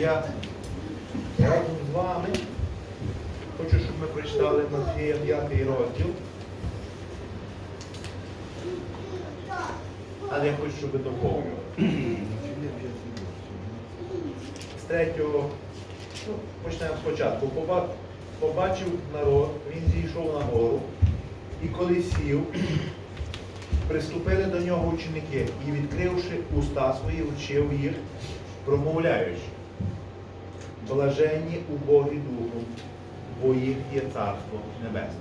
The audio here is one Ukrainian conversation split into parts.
Я разом з вами хочу, щоб ми прочитали Матфія 5 розділ. Але я хочу, щоб ви. З третього, ну, почнемо спочатку. Побачив народ, він зійшов на гору, і коли сів, приступили до нього ученики і, відкривши уста свої, вчив їх, промовляючи. Блаженні убогі духом, бо їх є царство небесне.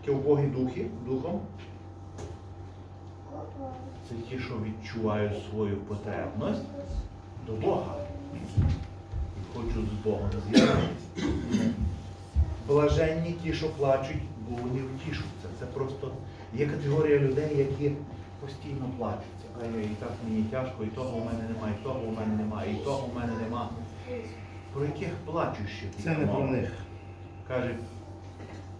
Таке убогі духи духом. Це ті, що відчувають свою потребність до Бога. І хочуть з Богом з'єднатися. Блаженні ті, що плачуть, бо вони втішуться. Це просто є категорія людей, які постійно плачуться. Ай, і так мені тяжко, і того у мене немає, і того у мене немає, і того у мене немає. Про яких плачущих Це не про них. Каже,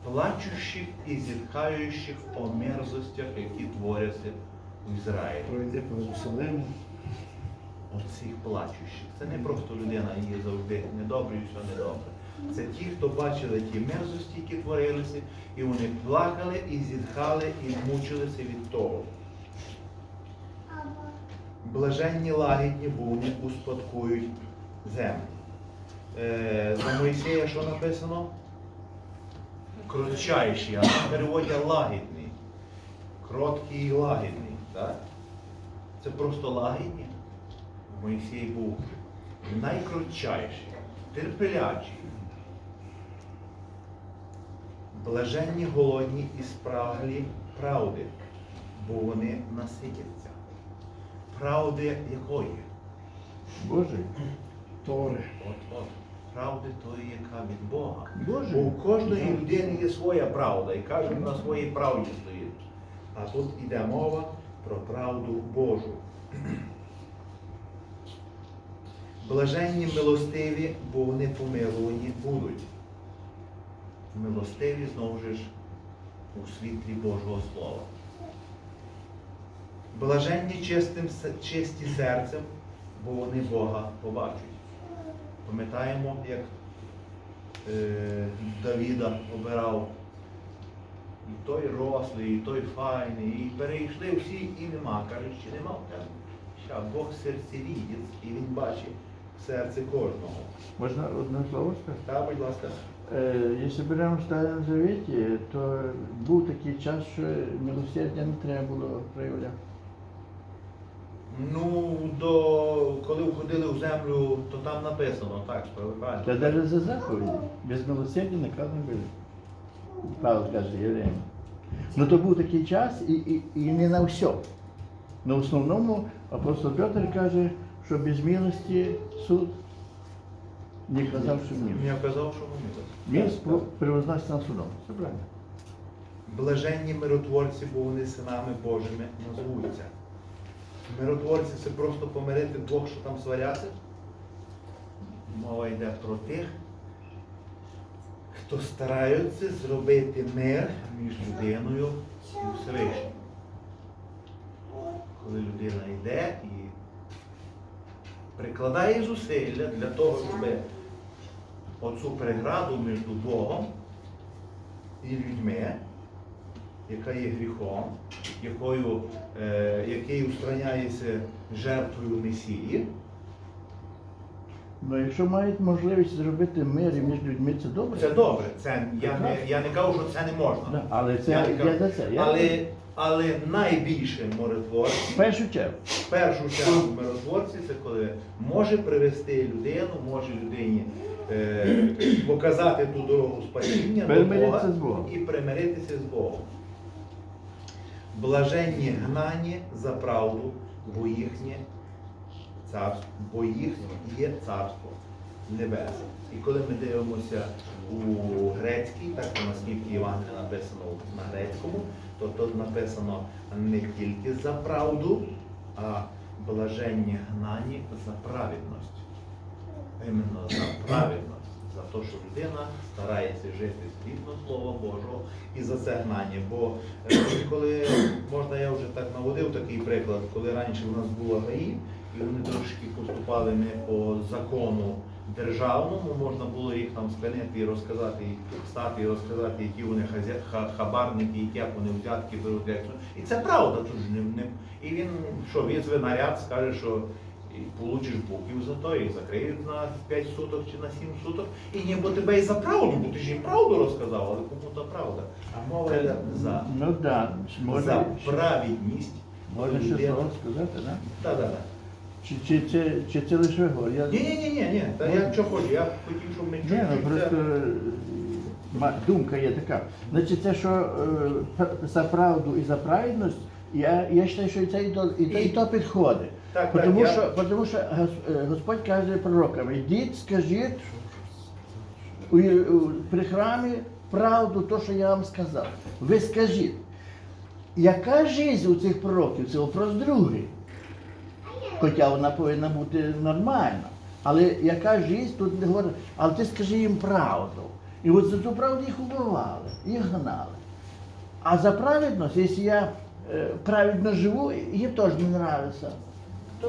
плачущих і зітхаючих о мерзостях, які творяться в Ізраїлі. Пройди по Єрусалиму. Оцих плачущих. Це не просто людина є завжди недобре і все недобре. Це ті, хто бачили ті мерзості, які творилися, і вони плакали, і зітхали, і мучилися від того. Блаженні лагідні, вони успадкують землю. Е, за Моїсея що написано? Кротчайший, а там переводять лагідний. Кроткий і лагідний. Так? Це просто лагідні. Моїсей був найкротчайший, терпелячий. Блаженні голодні і спраглі правди, бо вони наситяться. Правди якої? Божий. Тори. От, от, правди тої, яка від Бога. Боже. Бо у кожної людини є своя правда, і кожен на своїй правді стоїть. А тут йде мова про правду Божу. Блаженні милостиві, бо вони помилувані будуть. Милостиві знову ж у світлі Божого Слова. Блаженні чистим, чисті серцем, бо вони Бога побачать. Пам'ятаємо, як е, Давіда обирав і той рослий, і той файний, і перейшли всі, і нема. Каже, ще нема в тебе. Ща Бог серцевідець, і він бачить серце кожного. Можна одне слово сказати? Та, будь ласка. Е, Якщо беремо в Старому Завіті, то був такий час, що милосердя не треба було проявляти. Ну, до коли входили в землю, то там написано, так, правильно. Та навіть за заповіді. Без милосердя наказані були. Павло каже, євреям. Ну то був такий час і, і, і не на все. На основному апостол Петр каже, що без милості суд не казав, що ні. Я казав, що вони Він спро- превозноситься над судом. Все правильно. Блаженні миротворці, бо вони синами Божими назвуться. Миротворці це просто помирити двох, що там сваряться. Мова йде про тих, хто стараються зробити мир між людиною і Всевишнім. Коли людина йде і прикладає зусилля для того, щоб оцю преграду між Богом і людьми, яка є гріхом, якою, е, який устраняється жертвою Месії, Ну, якщо мають можливість зробити мир між людьми, це добре. це добре. Це, я, не, я не кажу, що це не можна. Да, але це Я не я, за це. Я Але, але найбільше миротворці, в першу чергу. в першу чергу миротворці, це коли може привести людину, може людині е, показати ту дорогу спасіння до Примиритися Бога з Богом. і примиритися з Богом. Блаженні гнані за правду, бо їхнє царство, бо їхнє є царство небесне. І коли ми дивимося у грецькій, так наскільки Євангелія написано на грецькому, то тут написано не тільки за правду, а блаженні гнані за праведність. Іменно за праведність, за те, що людина старається жити згідно Слова Божого і за це гнання. Бо е, коли можна, я вже так наводив такий приклад, коли раніше у нас було ГАІ, і вони трошки поступали не по закону державному, можна було їх там спинити і розказати, і стати і розказати, які вони хабарники, які як вони взятки беруть. І це правда, тут ж не... І він що, візве наряд, скаже, що і получиш буків за то, і закриють на 5 суток чи на 7 суток. І ніби тебе і за правду, бо ти ж їм правду розказав, але кому то правда. А мова йде за, Ну да. за можна, ще- праведність. можна ще людина- слово сказати, так? Да? Так, так, так. Чи, чи, це, чи це лише говор? Я... Ні, ні, ні, ні, ні. Та я що хочу, я хотів, щоб ми Ні, ну чуть-чуть просто це- е, ма- думка є така. Значить, це що е, пр- за правду і за праведність, я, я вважаю, що і це і то, і то, і то підходить. Так, так, Тому я- потому що Гос- е, Господь каже пророкам, ідіть, скажіть у, у, при храмі правду, то, що я вам сказав. Ви скажіть, яка життя у цих пророків? Це вопрос другий. Хоча вона повинна бути нормальна. Але яка життя тут не говорить, але ти скажи їм правду. І от за ту правду їх убивали, їх гнали. А за праведність, якщо я е, праведно живу, їм теж не нравиться.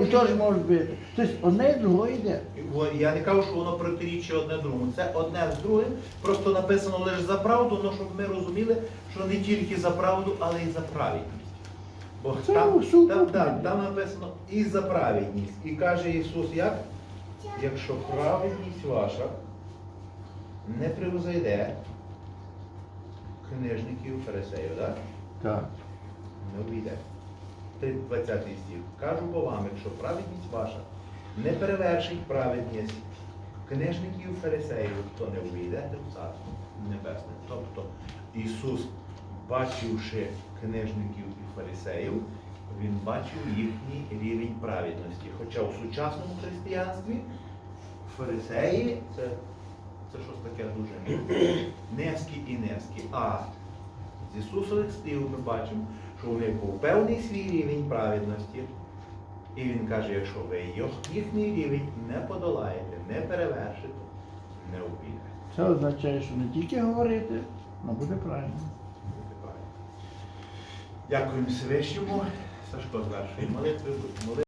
І теж може бути. Тобто одне і друге йде. Я не кажу, що воно протирічить одне другому. Це одне з другим. Просто написано лише за правду, але щоб ми розуміли, що не тільки за правду, але й за праведність. Бо Це там, там, там, там написано і за праведність. І каже Ісус, як? Якщо праведність ваша не превзойде книжників фарисеїв, так? Так. не увійде. 20 стих. Кажу бо вам, якщо праведність ваша не перевершить праведність книжників фарисеїв, то не увійдете в царство небесне. Тобто Ісус, бачивши книжників і фарисеїв, Він бачив їхній рівень праведності. Хоча в сучасному християнстві фарисеї це, це щось таке дуже низьке і низьке. А з Ісусових слів ми бачимо, що у них був певний свій рівень праведності. І він каже, якщо ви їхній рівень не подолаєте, не перевершите, не обійдете. Це означає, що не тільки говорити, але буде правильно. Дякуємо Всевишньому. Сашко звершує молитви. молитви.